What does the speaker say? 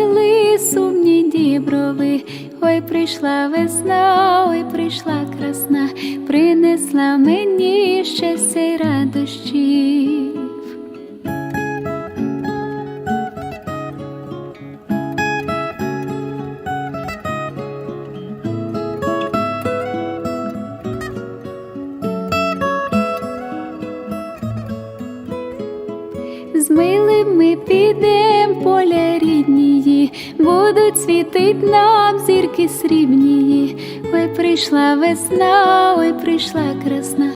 сумні діброви. Ой, прийшла весна, ой, прийшла красна, принесла мені щастя й радощів. З милим ми підем поля ріднії, будуть світить нам зірки срібні, Ой, прийшла весна, ой, прийшла красна,